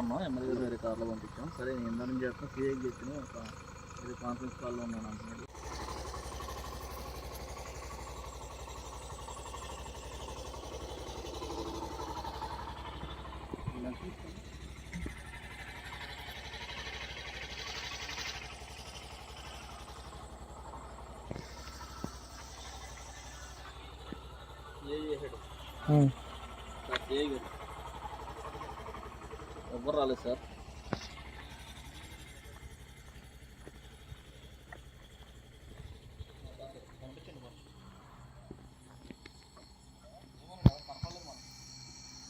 ఉన్నాం. ఎమ్మెల్యే గారు వేరే కార్లో పంపించాం. సరే నేను ఇందా నుంచి చేస్తాను సీఏకి చెప్పిన ఒక ఇది కాన్ఫరెన్స్ కాల్లో ఉన్నాను అంటున్నాడు. ఏ ఎవరు రాలేదు సార్.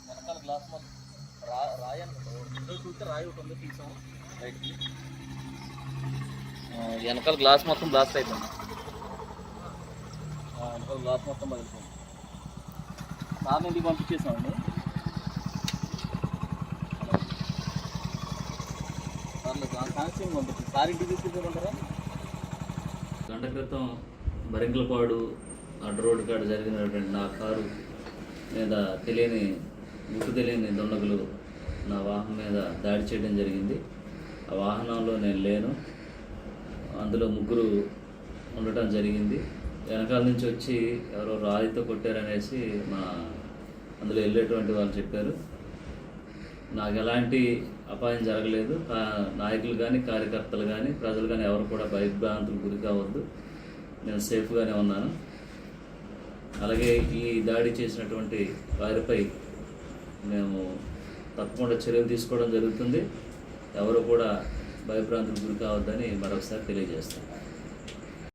వెనకాల గ్లాస్ మొత్తం రా రాయి అనుకుంటా విండో చూస్తే రాయి ఒకటి ఉంది తీసాం బయటికి వెనకాల గ్లాస్ మొత్తం బ్లాస్ట్ అయిపోయింది. వెనకాల గ్లాస్ మొత్తం పగిలిపోయింది. సార్ ఇంటికి పంపించేసామండి? గంట క్రితం బరింకలపాడు అడ్డ రోడ్డు కాడ జరిగినటువంటి నా కారు మీద తెలియని గుర్తు తెలియని దుండగులు నా వాహనం మీద దాడి చేయడం జరిగింది. ఆ వాహనంలో నేను లేను. అందులో ముగ్గురు ఉండటం జరిగింది. వెనకాల నుంచి వచ్చి ఎవరో రాయితో కొట్టారనేసి మా అందులో వెళ్ళేటువంటి వాళ్ళు చెప్పారు. నాకు ఎలాంటి అపాయం జరగలేదు. నాయకులు కానీ కార్యకర్తలు కానీ ప్రజలు కానీ ఎవరు కూడా భయభ్రాంతులకు గురి కావద్దు. నేను సేఫ్గానే ఉన్నాను. అలాగే ఈ దాడి చేసినటువంటి వారిపై మేము తప్పకుండా చర్యలు తీసుకోవడం జరుగుతుంది. ఎవరు కూడా భయభ్రాంతులకు గురి కావద్దని మరొకసారి తెలియజేస్తాను.